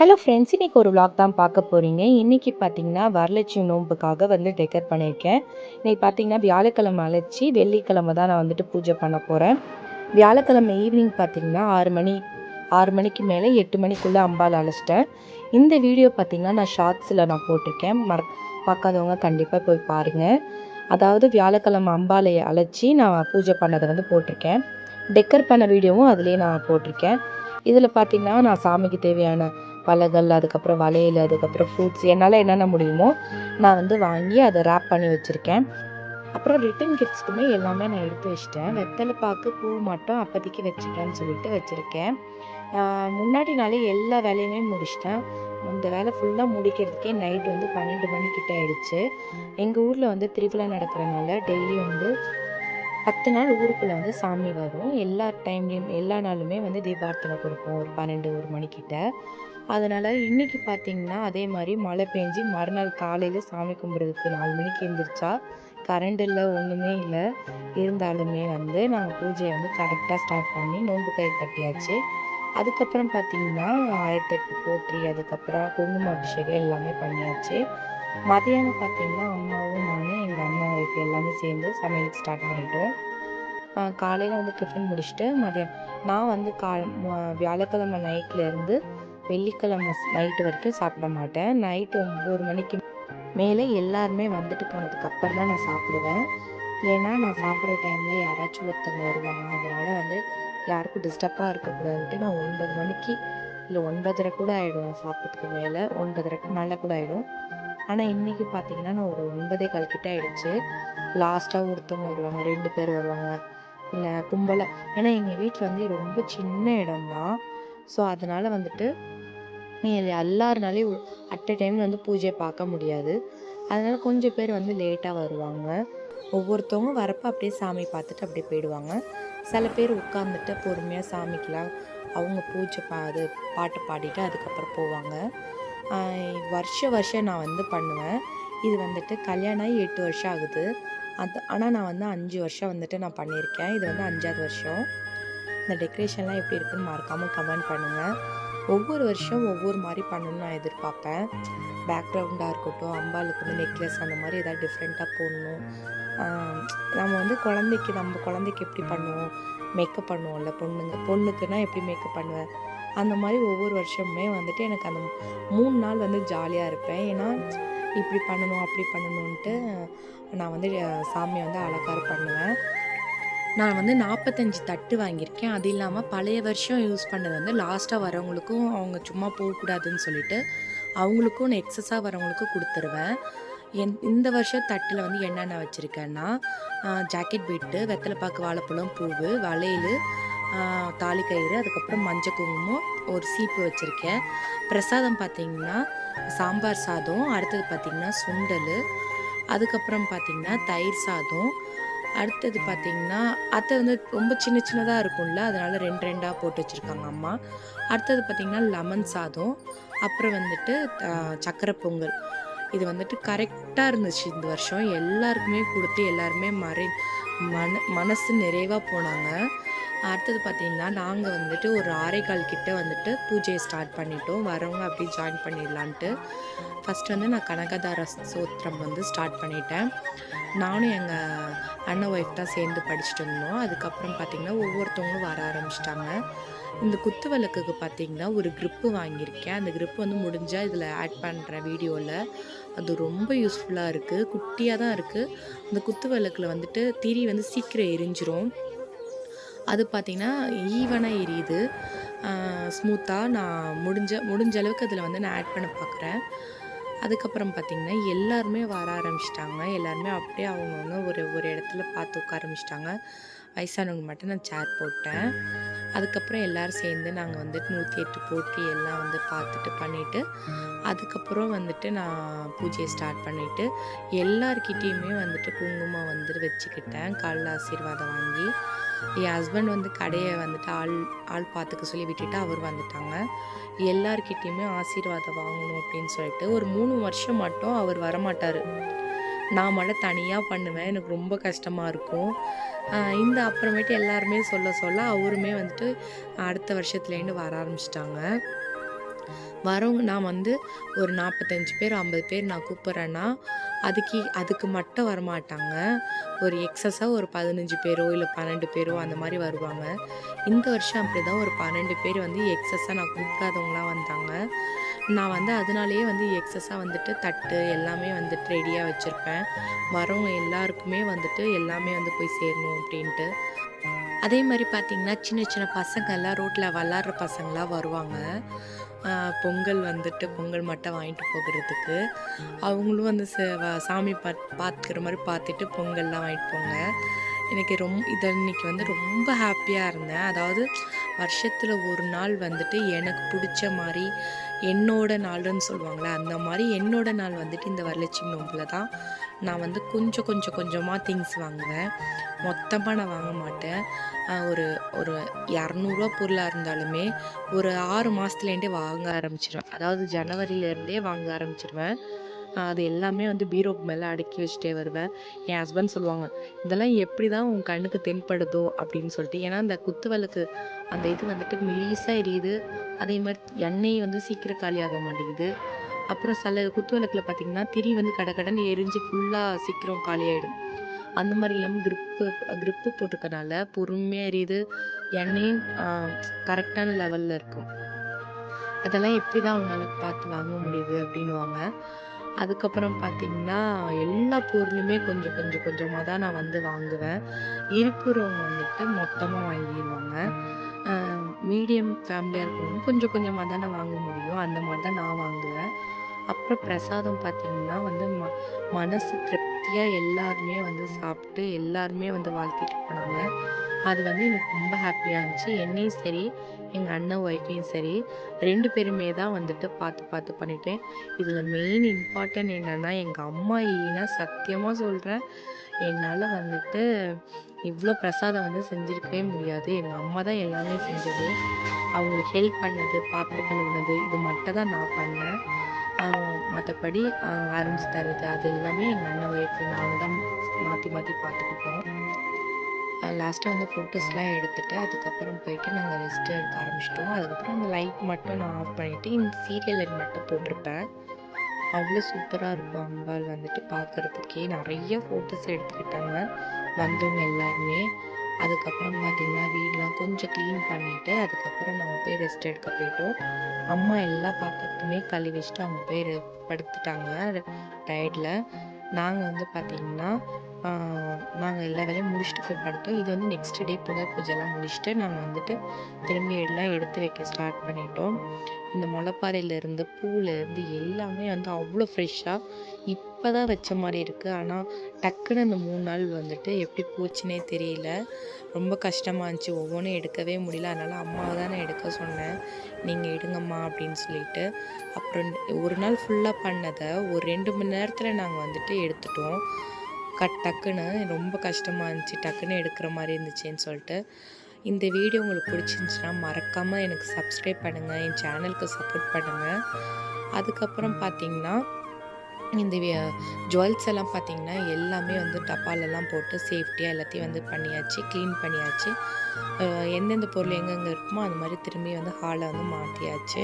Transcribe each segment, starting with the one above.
Hello friends இன்றைக்கி ஒரு vlog தான் பார்க்க போகிறீங்க இன்றைக்கி பார்த்தீங்கன்னா வரலட்சுமி நோன்புக்காக வந்து டெக்கர் பண்ணியிருக்கேன். இன்றைக்கி பார்த்தீங்கன்னா வியாழக்கிழமை அழைச்சி வெள்ளிக்கிழமை தான் நான் வந்துட்டு பூஜை பண்ண போகிறேன் வியாழக்கிழமை ஈவினிங் பார்த்தீங்கன்னா ஆறு மணி ஆறு மணிக்கு மேலே எட்டு மணிக்குள்ளே அம்பால் அழைச்சிட்டேன். இந்த வீடியோ பார்த்தீங்கன்னா நான் ஷார்ட்ஸில் நான் போட்டிருக்கேன். மற பார்க்காதவங்க கண்டிப்பாக போய் பாருங்கள் அதாவது வியாழக்கிழமை அம்பாலை அழைச்சி நான் பூஜை பண்ணதை வந்து போட்டிருக்கேன். டெக்கர் பண்ண வீடியோவும் அதுலேயே நான் போட்டிருக்கேன். இதில் பார்த்தீங்கன்னா நான் சாமிக்கு தேவையான பழங்கள் அதுக்கப்புறம் வளையல் அதுக்கப்புறம் ஃப்ரூட்ஸ் என்னால் என்னென்ன முடியுமோ நான் வந்து வாங்கி அதை ரேப் பண்ணி வச்சுருக்கேன். அப்புறம் ரிட்டன் கிஃப்ட்ஸ்க்குமே எல்லாமே நான் எடுத்து வச்சிட்டேன். வெத்தலை பாக்கு பூ மட்டும் அப்போதைக்கு வச்சுட்டேன்னு சொல்லிட்டு வச்சுருக்கேன். முன்னாடி நாளே எல்லா வேலையுமே முடிச்சிட்டேன். இந்த வேலை ஃபுல்லாக முடிக்கிறதுக்கே நைட் வந்து பன்னெண்டு மணிக்கிட்ட ஆயிடுச்சு. எங்கள் ஊரில் வந்து திருவிழா நடக்கிறனால டெய்லி வந்து பத்து நாள் ஊருக்குள்ளே வந்து சாமி வரும். எல்லா டைம்லேயும் எல்லா நாளுமே வந்து தீபார்த்தனை கொடுப்போம். ஒரு பன்னெண்டு ஒரு மணிக்கிட்ட அதனால் இன்றைக்கி பார்த்திங்கன்னா அதே மாதிரி மழை பெஞ்சு மறுநாள் காலையில் சாமி கும்பிட்றதுக்கு நாலு மணிக்கு எழுந்திரிச்சா கரண்ட் இல்லை ஒன்றுமே இல்லை. இருந்தாலுமே வந்து நாங்கள் பூஜையை வந்து கரெக்டாக ஸ்டார்ட் பண்ணி நோன்பு கை கட்டியாச்சு. அதுக்கப்புறம் பார்த்தீங்கன்னா ஆயிரத்தெட்டு போற்றி அதுக்கப்புறம் குங்கும அபிஷேகம் எல்லாமே பண்ணியாச்சு. மதியானம் பார்த்திங்கன்னா அம்மாவும் நானும் எங்கள் அண்ணா ஒய்ஃப் எல்லாமே சேர்ந்து சமையல் ஸ்டார்ட் பண்ணிட்டோம். காலையில் வந்து டிஃபன் முடிச்சுட்டு மதியம் நான் வந்து கா வியாழக்கிழமை நைட்லேருந்து வெள்ளிக்கிழமை நைட்டு வரைக்கும் சாப்பிட மாட்டேன். நைட்டு ஒம்பது மணிக்கு மேலே எல்லாருமே வந்துட்டு போனதுக்கு அப்புறம் தான் நான் சாப்பிடுவேன். ஏன்னா நான் சாப்பிட்ற டைமில் யாராச்சும் ஒருத்தவங்க வருவாங்க. அதனால் வந்து யாருக்கும் டிஸ்டர்பாக இருக்கக்கூடாதுன்ட்டு நான் ஒன்பது மணிக்கு இல்லை ஒன்பதரை கூட ஆகிடும் சாப்பிட்றதுக்கு மேலே. ஒன்பதரைக்கு மேலே கூட ஆகிடும் ஆனால் இன்றைக்கி பார்த்தீங்கன்னா நான் ஒரு ஒன்பதே கால் கிட்டே ஆகிடுச்சு லாஸ்ட்டாக ஒருத்தவங்க வருவாங்க. ரெண்டு பேர் வருவாங்க. இல்லை கும்பலாக ஏன்னா எங்கள் வீட்டில் வந்து ரொம்ப சின்ன இடம் தான் ஸோ அதனால் வந்துட்டு எல்லாருனாலையும் அட் எ டைம் வந்து பூஜையை பார்க்க முடியாது. அதனால் கொஞ்சம் பேர் வந்து லேட்டாக வருவாங்க. ஒவ்வொருத்தவங்க வரப்போ அப்படியே சாமி பார்த்துட்டு அப்படியே போயிடுவாங்க. சில பேர் உட்காந்துட்டு பொறுமையாக சாமிக்கெலாம் அவங்க பூஜை பா அது பாட்டு பாடிட்டு அதுக்கப்புறம் போவாங்க. வருஷ வருஷம் நான் வந்து பண்ணுவேன். இது வந்துட்டு கல்யாணம் ஆகி எட்டு வருஷம் ஆகுது. அது ஆனால் நான் வந்து அஞ்சு வருஷம் வந்துட்டு நான் பண்ணியிருக்கேன். இது வந்து அஞ்சாவது வருஷம். இந்த டெக்கரேஷன்லாம் எப்படி இருக்குன்னு மறக்காமல் கமெண்ட் பண்ணுங்கள் ஒவ்வொரு வருஷம் ஒவ்வொரு மாதிரி பண்ணணும்னு நான் எதிர்பார்ப்பேன். பேக்ரவுண்டாக இருக்கட்டும் அம்பாளுக்கு வந்து நெக்லஸ் அந்த மாதிரி எதாவது டிஃப்ரெண்ட்டாக போடணும். நம்ம வந்து குழந்தைக்கு நம்ம குழந்தைக்கு எப்படி பண்ணுவோம்? மேக்கப் பண்ணுவோம்ல பொண்ணுங்க பொண்ணுக்குன்னா எப்படி மேக்கப் பண்ணுவேன்? அந்த மாதிரி ஒவ்வொரு வருஷமுமே வந்துட்டு எனக்கு அந்த மூணு நாள் வந்து ஜாலியாக இருப்பேன். ஏன்னா இப்படி பண்ணணும் அப்படி பண்ணணுன்ட்டு நான் வந்து சாமியை வந்து அலங்காரம் பண்ணுவேன். நான் வந்து நாற்பத்தஞ்சு தட்டு வாங்கியிருக்கேன். அது இல்லாமல் பழைய வருஷம் யூஸ் பண்ணது வந்து லாஸ்ட்டாக வரவங்களுக்கும் அவங்க சும்மா போகக்கூடாதுன்னு சொல்லிட்டு அவங்களுக்கும் நான் எக்ஸஸாக வரவங்களுக்கும் கொடுத்துருவேன். என் இந்த வருஷம் தட்டில் வந்து என்னென்ன வச்சுருக்கேன்னா ஜாக்கெட் பீட்டு வெத்தலைப்பாக்கு வாழைப்பழம் பூவு வளையல் தாலி கயிறு அதுக்கப்புறம் மஞ்சள் குங்குமம் ஒரு சீப்பு வச்சுருக்கேன். பிரசாதம் பார்த்திங்கன்னா சாம்பார் சாதம் அடுத்தது பார்த்திங்கன்னா சுண்டல் அதுக்கப்புறம் பார்த்திங்கன்னா தயிர் சாதம் அடுத்தது பார்த்திங்கன்னா அத்தை வந்து ரொம்ப சின்ன சின்னதாக இருக்கும்ல அதனால் ரெண்டு ரெண்டாக போட்டு வச்சுருக்காங்க அம்மா. அடுத்தது பார்த்திங்கன்னா லெமன் சாதம் அப்புறம் வந்துட்டு சக்கரை பொங்கல். இது வந்துட்டு கரெக்டாக இருந்துச்சு இந்த வருஷம். எல்லாருக்குமே கொடுத்து எல்லாருமே மறை மன மனசு நிறைவாக போனாங்க. அடுத்தது பார்த்திங்கன்னா நாங்கள் வந்துட்டு ஒரு ஆரைக்கால் கிட்டே வந்துட்டு பூஜையை ஸ்டார்ட் பண்ணிட்டோம். வரவங்க அப்படியே ஜாயின் பண்ணிடலான்ட்டு. ஃபஸ்ட் வந்து நான் கனகதார சோத்திரம் வந்து ஸ்டார்ட் பண்ணிட்டேன். நானும் எங்கள் அண்ணன் ஒய்ஃப் தான் சேர்ந்து படிச்சுட்டு இருந்தோம். அதுக்கப்புறம் பார்த்திங்கன்னா ஒவ்வொருத்தவங்களும் வர ஆரம்பிச்சிட்டாங்க. இந்த குத்து விளக்குக்கு பார்த்திங்கன்னா ஒரு க்ரிப்பு வாங்கியிருக்கேன். அந்த க்ரிப் வந்து முடிஞ்சால் இதில் ஆட் பண்ணுறேன் வீடியோவில் அது ரொம்ப யூஸ்ஃபுல்லாக இருக்குது குட்டியாக தான் இருக்குது அந்த குத்து விளக்கில் வந்துட்டு திரி வந்து சீக்கிரம் எரிஞ்சிரும். அது பார்த்திங்கன்னா ஈவனாக எரியுது. ஸ்மூத்தாக நான் முடிஞ்ச முடிஞ்ச அளவுக்கு அதில் வந்து நான் ஆட் பண்ண பார்க்குறேன் அதுக்கப்புறம் பார்த்திங்கன்னா எல்லாருமே வர ஆரம்பிச்சிட்டாங்க. எல்லாருமே அப்படியே அவங்கவுங்க ஒரு ஒரு இடத்துல பார்த்து உட்கார ஆரம்பிச்சிட்டாங்க. வயசானவங்க மட்டும் நான் சேர் போட்டேன். அதுக்கப்புறம் எல்லோரும் சேர்ந்து நாங்கள் வந்துட்டு நூற்றி எட்டு போட்டி எல்லாம் வந்து பார்த்துட்டு பண்ணிவிட்டு அதுக்கப்புறம் வந்துட்டு நான் பூஜையை ஸ்டார்ட் பண்ணிவிட்டு எல்லார்கிட்டேயுமே வந்துட்டு குங்குமம் வந்துட்டு வச்சுக்கிட்டேன். காலில் ஆசீர்வாதம் வாங்கி என் ஹஸ்பண்ட் வந்து கடையை வந்துட்டு ஆள் ஆள் பார்த்துக்க சொல்லி விட்டுட்டு அவர் வந்துட்டாங்க. எல்லார்கிட்டேயுமே ஆசீர்வாதம் வாங்கணும் அப்படின்னு சொல்லிட்டு ஒரு மூணு வருஷம் மட்டும் அவர் வரமாட்டார். நான் மட்டும் தனியாக பண்ணுவேன் எனக்கு ரொம்ப கஷ்டமாக இருக்கும் இந்த அப்புறமேட்டு எல்லாருமே சொல்ல சொல்ல அவருமே வந்துட்டு அடுத்த வருஷத்துலேருந்து வர ஆரம்பிச்சிட்டாங்க வரவங்க நான் வந்து ஒரு 45 பேர், 50 பேர் நான் கூப்பிட்றேன்னா, அதுக்கு அதுக்கு மட்டும் வரமாட்டாங்க. ஒரு எக்ஸஸாக ஒரு 15 பேரோ, இல்லை பன்னெண்டு பேரோ அந்த மாதிரி வருவாங்க. இந்த வருஷம் அப்படி தான் ஒரு 12 பேர் வந்து எக்ஸஸாக நான் கூப்பிடாதவங்களாம் வந்தாங்க. நான் வந்து அதனாலேயே வந்து எக்ஸஸாக வந்துட்டு தட்டு எல்லாமே வந்துட்டு ரெடியாக வச்சுருப்பேன் வரவங்க எல்லாருக்குமே வந்துட்டு எல்லாமே வந்து போய் சேரணும் அப்படின்ட்டு. அதே மாதிரி பார்த்திங்கன்னா சின்ன சின்ன பசங்கள்லாம் ரோட்டில் விளாட்ற பசங்களாம் வருவாங்க. பொங்கல் வந்துட்டு பொங்கல் மட்டும் வாங்கிட்டு போகிறதுக்கு அவங்களும் வந்து ச சாமி பாத் பார்த்துக்கிற மாதிரி பார்த்துட்டு பொங்கல்லாம் வாங்கிட்டு போங்க. எனக்கு ரொம் இதை இன்னைக்கு வந்து ரொம்ப ஹாப்பியாக இருந்தேன். அதாவது வருஷத்தில் ஒரு நாள் வந்துட்டு எனக்கு பிடிச்ச மாதிரி என்னோட நாள்னு சொல்லுவாங்களே அந்த மாதிரி என்னோட நாள் வந்துட்டு இந்த வரலட்சுமி நோம்பில் தான் நான் வந்து கொஞ்சம் கொஞ்சம் கொஞ்சமாக திங்ஸ் வாங்குவேன். மொத்தமாக நான் வாங்க மாட்டேன். ஒரு ஒரு இரநூறுவா பொருளாக இருந்தாலுமே, ஒரு ஆறு மாதத்துலேருந்தே வாங்க ஆரம்பிச்சிடுவேன் அதாவது ஜனவரியிலேருந்தே வாங்க ஆரம்பிச்சிடுவேன் அது எல்லாமே வந்து பீரோக்கு மேலே அடுக்கி வச்சுட்டே வருவேன். என் ஹஸ்பண்ட் சொல்லுவாங்க, "இதெல்லாம் எப்படி தான் உன் கண்ணுக்கு தென்படுதோ?" அப்படின்னு சொல்லிட்டு. ஏன்னா, அந்த குத்து விளக்கு அந்த இது வந்துட்டு மெலிசாக எரியுது. அதே மாதிரி எண்ணெய் வந்து சீக்கிரம் காலியாக மாட்டேங்குது. அப்புறம் சில குத்து விளக்கில் பார்த்தீங்கன்னா, திரி வந்து கடகடன்னு எரிஞ்சு ஃபுல்லாக சீக்கிரம் காலியாயிடும். அந்த மாதிரி இல்லாமல் கிரிப்பு கிரிப்பு போட்டிருக்கனால பொறுமையாக எரியுது. எண்ணெயும் கரெக்டான லெவலில் இருக்கும். "அதெல்லாம் எப்படி தான் அவங்களால பார்த்து வாங்க முடியுது?" அப்படின்னுவாங்க. அதுக்கப்புறம் பார்த்தீங்கன்னா, எல்லா பொருளுமே கொஞ்சம் கொஞ்சம் கொஞ்சமாக தான் நான் வந்து வாங்குவேன். இருக்கிறவங்க வந்துட்டு மொத்தமாக வாங்கிடுவாங்க மீடியம் ஃபேமிலியாக இருக்கிறவங்க கொஞ்சம் கொஞ்சமாக தானே வாங்க முடியும். அந்த மாதிரி தான் நான் வாங்குவேன். அப்புறம் பிரசாதம் பார்த்தீங்கன்னா வந்து ம மனசு திருப்தியாக எல்லாருமே வந்து சாப்பிட்டு, எல்லாருமே வந்து வாழ்த்திட்டு போனாங்க. அது வந்து எனக்கு ரொம்ப ஹாப்பியாக இருந்துச்சு. என்னையும் சரி, எங்கள் அண்ணன் ஒய்ஃபையும் சரி, ரெண்டு பேருமே தான் வந்துட்டு பார்த்து பார்த்து பண்ணிட்டேன். இதில் மெயின் இம்பார்ட்டன்ட் என்னென்னா எங்கள் அம்மா இல்லைன்னா சத்தியமாக சொல்கிறேன் என்னால் வந்துட்டு இவ்வளோ பிரசாதம் வந்து செஞ்சுருக்கவே முடியாது. எங்கள் அம்மா தான் எல்லாமே செஞ்சது. அவங்களுக்கு ஹெல்ப் பண்ணது, பாத்திரம் கழுவுனது இது மட்டும் தான் நான் பண்ணேன். மற்றபடி மத்தபடி தருது தர்றது அது எல்லாமே எங்கள் அண்ணன் ஒய்ஃப் நாங்கள் தான் மாற்றி மாற்றி பார்த்துக்கிட்டோம். லாஸ்ட்டாக வந்து ஃபோட்டோஸ்லாம் எடுத்துட்டு, அதுக்கப்புறம் போயிட்டு நாங்கள் ரெஸ்ட் எடுக்க ஆரம்பிச்சிட்டோம் அதுக்கப்புறம் அந்த லைட் மட்டும் நான் ஆஃப் பண்ணிவிட்டு இந்த சீரியல் லைட் மட்டும் போட்டிருப்பேன். அவ்வளோ சூப்பராக இருக்கும் அம்பாள் வந்துட்டு பார்க்கறதுக்கே. நிறைய ஃபோட்டோஸ் எடுத்துக்கிட்டாங்க. வந்தவங்க எல்லாருமே. அதுக்கப்புறம் பார்த்திங்கன்னா வீடெலாம் கொஞ்சம் க்ளீன் பண்ணிட்டு, அதுக்கப்புறம் நாங்கள் போய் ரெஸ்ட் எடுக்க போயிட்டோம். அம்மா எல்லா பாத்திரத்துமே கழுவி வச்சுட்டு அவங்க போய் படுத்துட்டாங்க டயர்டில் நாங்கள் வந்து பார்த்திங்கன்னா நாங்கள் எல்லா வேலையும் முடிச்சுட்டு போய் படுத்தோம். இது வந்து நெக்ஸ்ட் டே புத பூஜைலாம் முடிச்சுட்டு, நாங்கள் வந்துட்டு திரும்பி எல்லாம் எடுத்து வைக்க ஸ்டார்ட் பண்ணிட்டோம். இந்த முளைப்பாறையிலேருந்து, பூலேருந்து எல்லாமே வந்து அவ்வளோ ஃப்ரெஷ்ஷாக இப்போ தான் வச்ச மாதிரி இருக்குது ஆனால் டக்குன்னு அந்த மூணு நாள் வந்துட்டு எப்படி போச்சுனே தெரியல. ரொம்ப கஷ்டமா இருந்துச்சு. ஒவ்வொன்றும் எடுக்கவே முடியல. அதனால் அம்மாவை தான் நான் எடுக்க சொன்னேன். நீங்கள் எடுங்கம்மா" அப்படின்னு சொல்லிட்டு. அப்புறம் ஒரு நாள் ஃபுல்லாக பண்ணதை ஒரு ரெண்டு மணி நேரத்தில் நாங்கள் வந்துட்டு எடுத்துட்டோம். கட் டக்குன்னு ரொம்ப கஷ்டமாக இருந்துச்சு. டக்குன்னு எடுக்கிற மாதிரி இருந்துச்சுன்னு சொல்லிட்டு. இந்த வீடியோ உங்களுக்கு பிடிச்சிருந்துச்சுன்னா, மறக்காமல் எனக்கு சப்ஸ்கிரைப் பண்ணுங்கள் என் சேனலுக்கு சப்போர்ட் பண்ணுங்கள் அதுக்கப்புறம் பார்த்தீங்கன்னா, இந்த ஜுவல்ஸ் எல்லாம் பார்த்தீங்கன்னா, எல்லாமே வந்து டப்பாலெல்லாம் போட்டு சேஃப்டியாக எல்லாத்தையும் வந்து பண்ணியாச்சு. க்ளீன் பண்ணியாச்சு. எந்தெந்த பொருள் எங்கெங்கே இருக்குமோ, அது மாதிரி திரும்பி வந்து ஹாலை வந்து மாற்றியாச்சு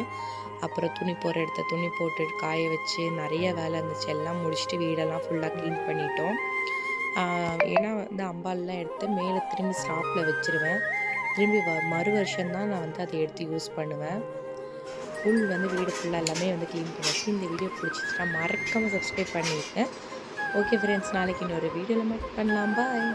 அப்புறம் துணி போடுற இடத்த துணி போட்டு காய வச்சு நிறைய வேலை இருந்துச்சு. எல்லாம் முடிச்சுட்டு வீடெல்லாம் ஃபுல்லாக க்ளீன் பண்ணிட்டோம். ஏன்னா வந்து அம்பாலெலாம் எடுத்து மேலே திரும்பி ஸ்டாப்பில் வச்சுருவேன். திரும்பி வ மறு வருஷம் தான் நான் வந்து அதை எடுத்து யூஸ் பண்ணுவேன். ஃபுல் வந்து வீடு ஃபுல்லாக எல்லாமே வந்து க்ளீன் பண்ணியாச்சு. இந்த வீடியோ பிடிச்சிச்சுன்னா மறக்காமல் சப்ஸ்கிரைப் பண்ணியிருக்கேன் ஓகே ஃப்ரெண்ட்ஸ் நாளைக்கு இன்னொரு வீடியோவில் மட்டும் பண்ணலாம். பாய்.